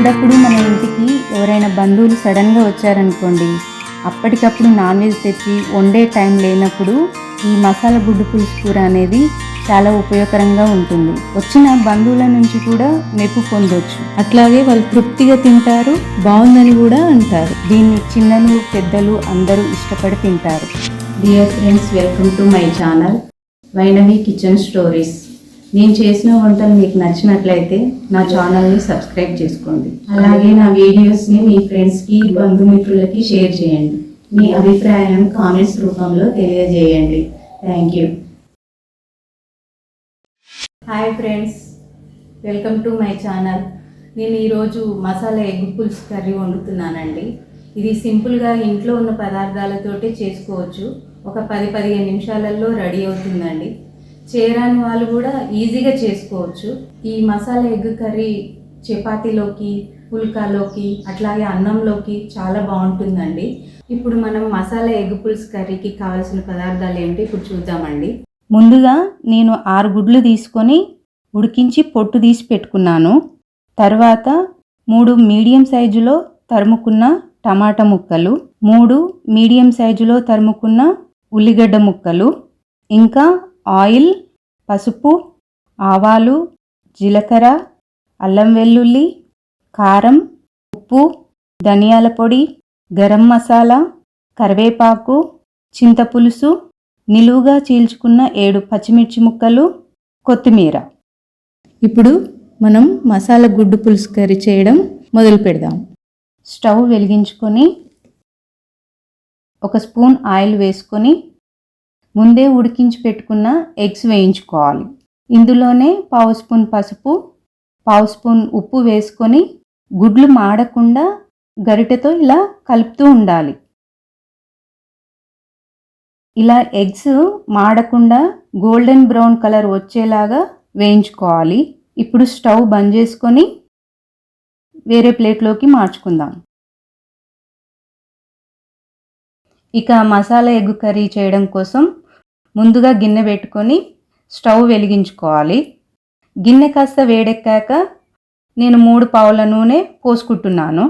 అప్పుడప్పుడు మన ఇంటికి ఎవరైనా బంధువులు సడన్గా వచ్చారనుకోండి అప్పటికప్పుడు నాన్ వెజ్ తెచ్చి వండే టైం లేనప్పుడు ఈ మసాలా గుడ్డు పులుసు కూర అనేది చాలా ఉపయోగకరంగా ఉంటుంది. వచ్చిన బంధువుల నుంచి కూడా మెప్పు పొందొచ్చు. అట్లాగే వాళ్ళు తృప్తిగా తింటారు బాగుందని కూడా అంటారు. దీన్ని చిన్నలు పెద్దలు అందరూ ఇష్టపడి తింటారు. Dear friends welcome to my channel Vainavi kitchen stories నేను చేసిన వంటలు మీకు నచ్చినట్లయితే నా ఛానల్ని సబ్స్క్రైబ్ చేసుకోండి. అలాగే నా వీడియోస్ని మీ ఫ్రెండ్స్కి బంధుమిత్రులకి షేర్ చేయండి. మీ అభిప్రాయం కామెంట్స్ రూపంలో తెలియజేయండి. Thank you. Hi friends welcome to my channel. నేను ఈరోజు మసాలా ఎగ్ పులుసు కర్రీ వండుతున్నానండి. ఇది సింపుల్గా ఇంట్లో ఉన్న పదార్థాలతోటే చేసుకోవచ్చు. ఒక పది పదిహేను నిమిషాలలో రెడీ అవుతుందండి. చేరాని వాళ్ళు కూడా ఈజీగా చేసుకోవచ్చు. ఈ మసాలా ఎగ్ కర్రీ చపాతీలోకి పుల్కాలోకి అట్లాగే అన్నంలోకి చాలా బాగుంటుందండి. ఇప్పుడు మనం మసాలా ఎగ్ పులుసు కర్రీకి కావాల్సిన పదార్థాలు ఏంటి ఇప్పుడు చూద్దామండి. ముందుగా నేను ఆరు గుడ్లు తీసుకొని ఉడికించి పొట్టు తీసి పెట్టుకున్నాను. తర్వాత మూడు మీడియం సైజులో తరుముకున్న టమాటా ముక్కలు మూడు మీడియం సైజులో తరుముకున్న ఉల్లిగడ్డ ముక్కలు ఇంకా ఆయిల్ పసుపు ఆవాలు జీలకర్ర అల్లం వెల్లుల్లి కారం ఉప్పు ధనియాల పొడి గరం మసాలా కరివేపాకు చింతపులుసు నిలువుగా చీల్చుకున్న ఏడు పచ్చిమిర్చి ముక్కలు కొత్తిమీర. ఇప్పుడు మనం మసాలా గుడ్డు పులుసు కర్రీ చేయడం మొదలు పెడదాం. స్టవ్ వెలిగించుకొని ఒక స్పూన్ ఆయిల్ వేసుకొని ముందే ఉడికించి పెట్టుకున్న ఎగ్స్ వేయించుకోవాలి. ఇందులోనే పావు స్పూన్ పసుపు పావు స్పూన్ ఉప్పు వేసుకొని గుడ్లు మాడకుండా గరిటెతో ఇలా కలుపుతూ ఉండాలి. ఇలా ఎగ్స్ మాడకుండా గోల్డెన్ బ్రౌన్ కలర్ వచ్చేలాగా వేయించుకోవాలి. ఇప్పుడు స్టవ్ బంద్ చేసుకొని వేరే ప్లేట్లోకి మార్చుకుందాం. ఇక మసాలా ఎగ్ కర్రీ చేయడం కోసం ముందుగా గిన్నె పెట్టుకొని స్టవ్ వెలిగించుకోవాలి. గిన్నె కాస్త వేడెక్కాక నేను మూడు పావుల నూనె పోసుకుంటున్నాను.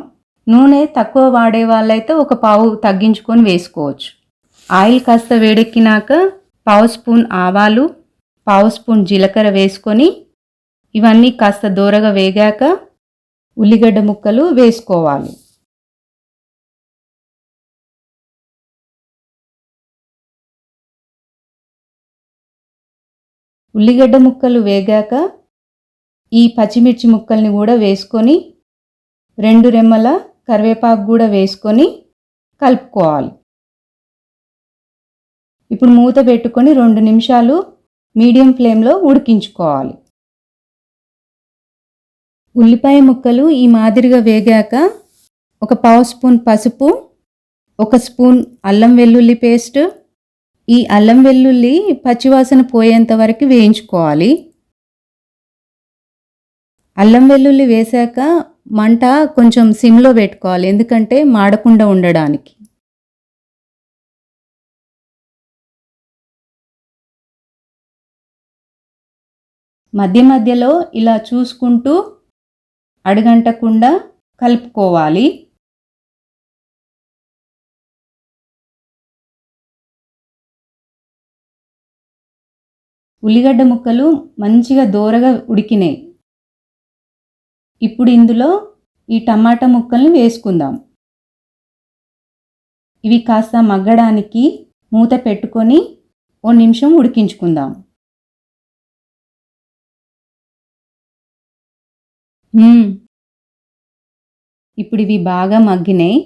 నూనె తక్కువ వాడే వాళ్ళైతే ఒక పావు తగ్గించుకొని వేసుకోవచ్చు. ఆయిల్ కాస్త వేడెక్కినాక పావు స్పూన్ ఆవాలు పావు స్పూన్ జీలకర్ర వేసుకొని ఇవన్నీ కాస్త దూరగా వేగాక ఉల్లిగడ్డ ముక్కలు వేసుకోవాలి. ఉల్లిగడ్డ ముక్కలు వేగాక ఈ పచ్చిమిర్చి ముక్కల్ని కూడా వేసుకొని రెండు రెమ్మల కరివేపాకు కూడా వేసుకొని కలుపుకోవాలి. ఇప్పుడు మూత పెట్టుకొని రెండు నిమిషాలు మీడియం ఫ్లేమ్లో ఉడికించుకోవాలి. ఉల్లిపాయ ముక్కలు ఈ మాదిరిగా వేగాక ఒక పావు స్పూన్ పసుపు ఒక స్పూన్ అల్లం వెల్లుల్లి పేస్ట్ ఈ అల్లం వెల్లుల్లి పచ్చివాసన పోయేంత వరకు వేయించుకోవాలి. అల్లం వెల్లుల్లి వేశాక మంట కొంచెం సిమ్లో పెట్టుకోవాలి ఎందుకంటే మాడకుండా ఉండడానికి. మధ్య మధ్యలో ఇలా చూసుకుంటూ అడుగంటకుండా కలుపుకోవాలి. ఉల్లిగడ్డ ముక్కలు మంచిగా దోరగా ఉడికినాయి. ఇప్పుడు ఇందులో ఈ టమాటా ముక్కల్ని వేసుకుందాం. ఇవి కాస్త మగ్గడానికి మూత పెట్టుకొని ఓ నిమిషం ఉడికించుకుందాం. ఇప్పుడు ఇవి బాగా మగ్గినాయి.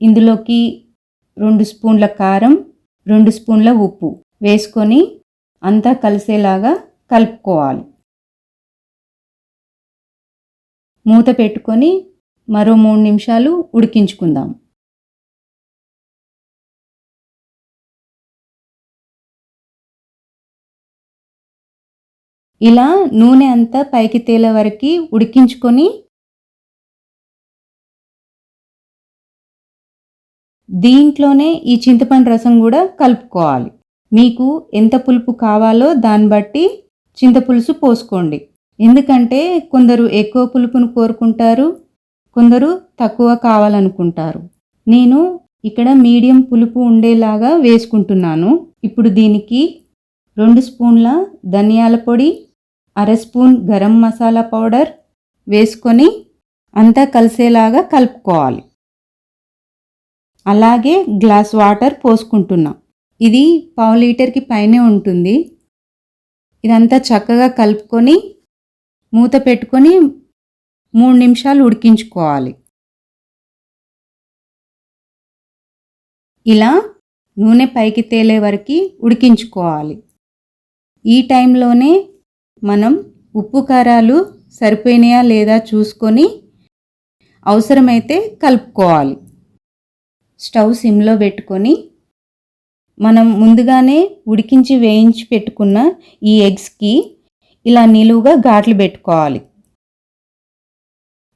ఇందులోకి రెండు స్పూన్ల కారం రెండు స్పూన్ల ఉప్పు వేసుకొని అంతా కలిసేలాగా కలుపుకోవాలి. మూత పెట్టుకొని మరో మూడు నిమిషాలు ఉడికించుకుందాం. ఇలా నూనె అంతా పైకి తేలే వరకు ఉడికించుకొని దీంట్లోనే ఈ చింతపండు రసం కూడా కలుపుకోవాలి. మీకు ఎంత పులుపు కావాలో దాన్ని బట్టి చింతపులుసు పోసుకోండి. ఎందుకంటే కొందరు ఎక్కువ పులుపును కోరుకుంటారు కొందరు తక్కువ కావాలనుకుంటారు. నేను ఇక్కడ మీడియం పులుపు ఉండేలాగా వేసుకుంటున్నాను. ఇప్పుడు దీనికి రెండు స్పూన్ల ధనియాల పొడి అర స్పూన్ గరం మసాలా పౌడర్ వేసుకొని అంతా కలిసేలాగా కలుపుకోవాలి. అలాగే గ్లాస్ వాటర్ పోసుకుంటున్నాం. ఇది పావు లీటర్కి పైనే ఉంటుంది. ఇదంతా చక్కగా కలుపుకొని మూత పెట్టుకొని మూడు నిమిషాలు ఉడికించుకోవాలి. ఇలా నూనె పైకి తేలే వరకు ఉడికించుకోవాలి. ఈ టైంలోనే మనం ఉప్పు కారాలు సరిపోయినాయా లేదా చూసుకొని అవసరమైతే కలుపుకోవాలి. స్టవ్ సిమ్లో పెట్టుకొని మనం ముందుగానే ఉడికించి వేయించి పెట్టుకున్న ఈ ఎగ్స్కి ఇలా నిలువుగా ఘాట్లు పెట్టుకోవాలి.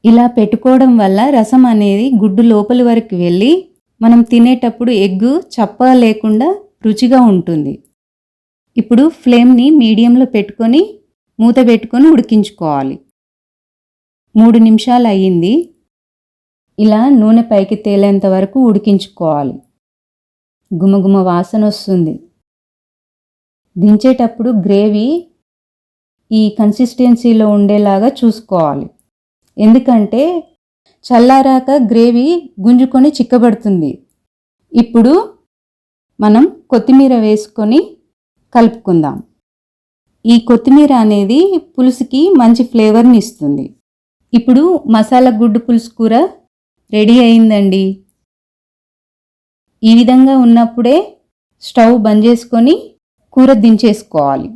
ఇలా పెట్టుకోవడం వల్ల రసం అనేది గుడ్డు లోపలి వరకు వెళ్ళి మనం తినేటప్పుడు ఎగ్గు చప్ప లేకుండా రుచిగా ఉంటుంది. ఇప్పుడు ఫ్లేమ్ని మీడియంలో పెట్టుకొని మూత పెట్టుకొని ఉడికించుకోవాలి. మూడు నిమిషాలు అయ్యింది. ఇలా నూనె పైకి తేలేంత వరకు ఉడికించుకోవాలి. గుమగుమ వాసన వస్తుంది. దించేటప్పుడు గ్రేవీ ఈ కన్సిస్టెన్సీలో ఉండేలాగా చూసుకోవాలి. ఎందుకంటే చల్లారాక గ్రేవీ గుంజుకొని చిక్కబడుతుంది. ఇప్పుడు మనం కొత్తిమీర వేసుకొని కలుపుకుందాం. ఈ కొత్తిమీర అనేది పులుసుకి మంచి ఫ్లేవర్ని ఇస్తుంది. ఇప్పుడు మసాలా గుడ్డు పులుసు కూర రెడీ అయిందండి. ఈ విధంగా ఉన్నప్పుడే స్టవ్ బంద్ చేసుకొని కూర దించేసుకోవాలి.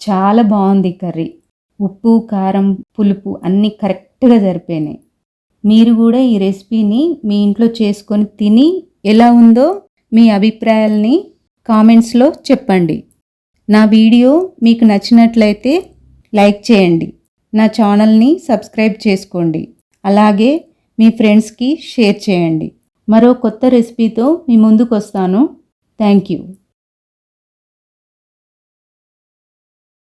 చాలా బాగుంది కర్రీ. ఉప్పు కారం పులుపు అన్నీ కరెక్ట్గా సరిపోయినాయి. మీరు కూడా ఈ రెసిపీని మీ ఇంట్లో చేసుకొని తిని ఎలా ఉందో మీ అభిప్రాయాల్ని కామెంట్స్లో చెప్పండి. నా వీడియో మీకు నచ్చినట్లయితే లైక్ చేయండి. నా ఛానల్ని సబ్స్క్రైబ్ చేసుకోండి. అలాగే మీ ఫ్రెండ్స్కి షేర్ చేయండి. మరో కొత్త రెసిపీతో మీ ముందుకు వస్తాను థ్యాంక్ యూ.